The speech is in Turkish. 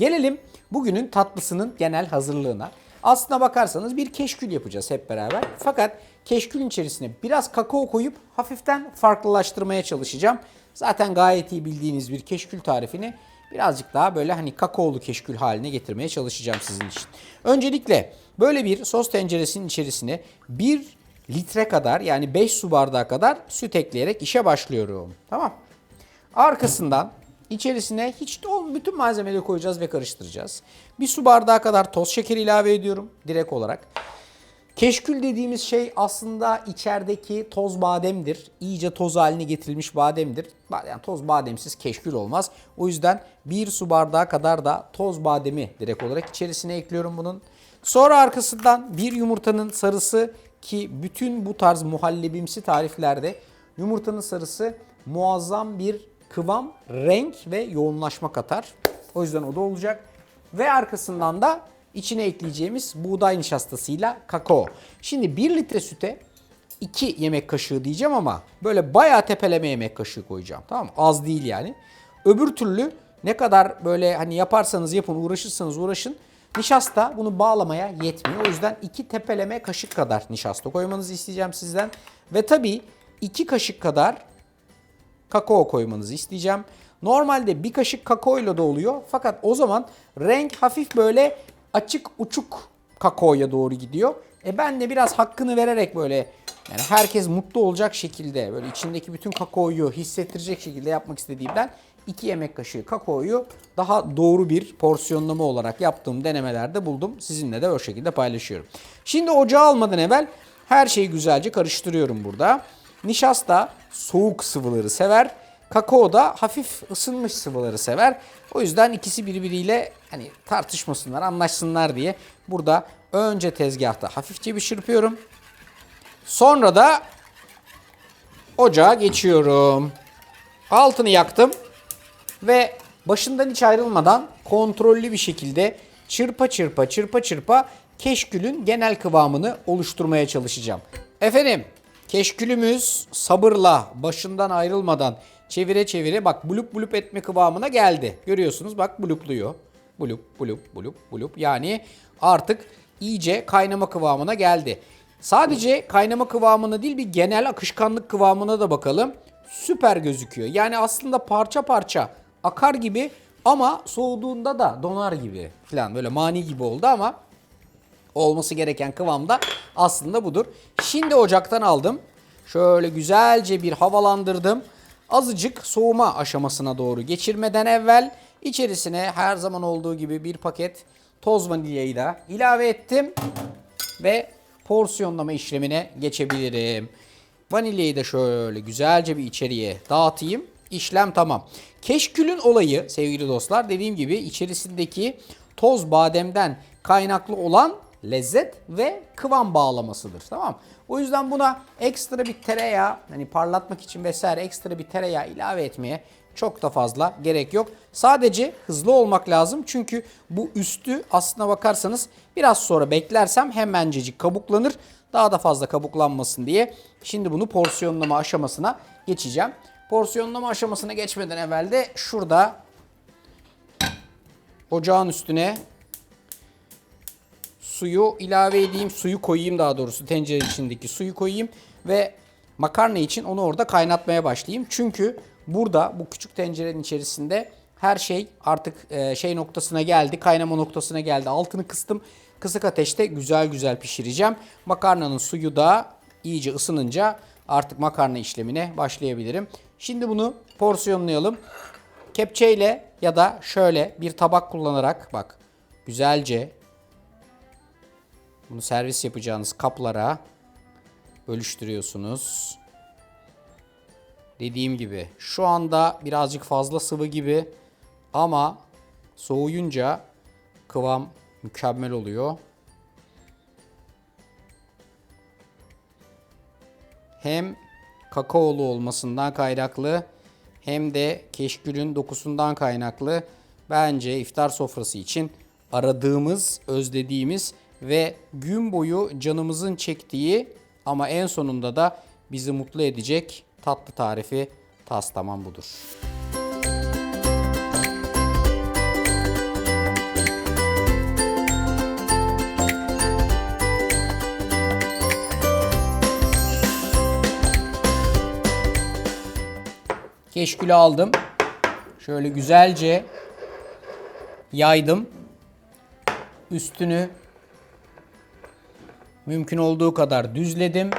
Gelelim bugünün tatlısının genel hazırlığına. Aslına bakarsanız bir keşkül yapacağız hep beraber. Fakat keşkülün içerisine biraz kakao koyup hafiften farklılaştırmaya çalışacağım. Zaten gayet iyi bildiğiniz bir keşkül tarifini birazcık daha böyle hani kakaolu keşkül haline getirmeye çalışacağım sizin için. Öncelikle böyle bir sos tenceresinin içerisine 1 litre kadar yani 5 su bardağı kadar süt ekleyerek işe başlıyorum. Tamam. Arkasından içerisine hiç bütün malzemeleri koyacağız ve karıştıracağız. Bir su bardağı kadar toz şeker ilave ediyorum direkt olarak. Keşkül dediğimiz şey aslında içerideki toz bademdir. İyice toz haline getirilmiş bademdir. Ba- Yani toz bademsiz keşkül olmaz. O yüzden bir su bardağı kadar da toz bademi direkt olarak içerisine ekliyorum bunun. Sonra arkasından bir yumurtanın sarısı ki bütün bu tarz muhallebimsi tariflerde yumurtanın sarısı muazzam bir kıvam, renk ve yoğunlaşma katar. O yüzden o da olacak. Ve arkasından da içine ekleyeceğimiz buğday nişastasıyla kakao. Şimdi 1 litre süte 2 yemek kaşığı diyeceğim ama böyle bayağı tepeleme yemek kaşığı koyacağım. Tamam mı? Az değil yani. Öbür türlü ne kadar böyle hani yaparsanız yapın, uğraşırsanız uğraşın. Nişasta bunu bağlamaya yetmiyor. O yüzden 2 tepeleme kaşık kadar nişasta koymanızı isteyeceğim sizden. Ve tabii 2 kaşık kadar kakao koymanızı isteyeceğim. Normalde bir kaşık kakaoyla da oluyor. Fakat o zaman renk hafif böyle açık uçuk kakaoya doğru gidiyor. E ben de biraz hakkını vererek böyle yani herkes mutlu olacak şekilde böyle içindeki bütün kakaoyu hissettirecek şekilde yapmak istediğimden 2 yemek kaşığı kakaoyu daha doğru bir porsiyonlama olarak yaptığım denemelerde buldum. Sizinle de o şekilde paylaşıyorum. Şimdi ocağa almadan evvel her şeyi güzelce karıştırıyorum burada. Nişasta soğuk sıvıları sever. Kakao da hafif ısınmış sıvıları sever. O yüzden ikisi birbiriyle hani tartışmasınlar, anlaşsınlar diye burada önce tezgahta hafifçe bir çırpıyorum. Sonra da ocağa geçiyorum. Altını yaktım ve başından hiç ayrılmadan kontrollü bir şekilde çırpa çırpa çırpa çırpa keşkülün genel kıvamını oluşturmaya çalışacağım. Efendim keşkülümüz sabırla başından ayrılmadan çevire çevire bak bulup bulup etme kıvamına geldi. Görüyorsunuz bak bulupluyor. Bulup bulup bulup bulup yani artık iyice kaynama kıvamına geldi. Sadece kaynama kıvamına değil bir genel akışkanlık kıvamına da bakalım. Süper gözüküyor. Yani aslında parça parça akar gibi ama soğuduğunda da donar gibi falan böyle mani gibi oldu ama olması gereken kıvamda aslında budur. Şimdi ocaktan aldım. Şöyle güzelce bir havalandırdım. Azıcık soğuma aşamasına doğru geçirmeden evvel içerisine her zaman olduğu gibi bir paket toz vanilyayı da ilave ettim ve porsiyonlama işlemine geçebilirim. Vanilyayı da şöyle güzelce bir içeriye dağıtayım. İşlem tamam. Keşkülün olayı sevgili dostlar dediğim gibi içerisindeki toz bademden kaynaklı olan lezzet ve kıvam bağlamasıdır. Tamam O yüzden buna ekstra bir tereyağı hani parlatmak için vesaire ekstra bir tereyağı ilave etmeye çok da fazla gerek yok. Sadece hızlı olmak lazım. Çünkü bu üstü aslına bakarsanız biraz sonra beklersem hemencecik kabuklanır. Daha da fazla kabuklanmasın diye şimdi bunu porsiyonlama aşamasına geçeceğim. Porsiyonlama aşamasına geçmeden evvel de şurada ocağın üstüne suyu ilave edeyim. Suyu koyayım daha doğrusu tencerenin içindeki suyu koyayım ve makarna için onu orada kaynatmaya başlayayım. Çünkü burada bu küçük tencerenin içerisinde her şey artık e, şey noktasına geldi. Kaynama noktasına geldi. Altını kıstım. Kısık ateşte güzel güzel pişireceğim. Makarnanın suyu da iyice ısınınca artık makarna işlemine başlayabilirim. Şimdi bunu porsiyonlayalım. Kepçeyle ya da şöyle bir tabak kullanarak bak güzelce bunu servis yapacağınız kaplara bölüştürüyorsunuz. Dediğim gibi şu anda birazcık fazla sıvı gibi ama soğuyunca kıvam mükemmel oluyor. Hem kakaolu olmasından kaynaklı hem de keşkülün dokusundan kaynaklı bence iftar sofrası için aradığımız, özlediğimiz ve gün boyu canımızın çektiği ama en sonunda da bizi mutlu edecek tatlı tarifi Tastaman budur. Keşkülü aldım. Şöyle güzelce yaydım. Üstünü mümkün olduğu kadar düzledim.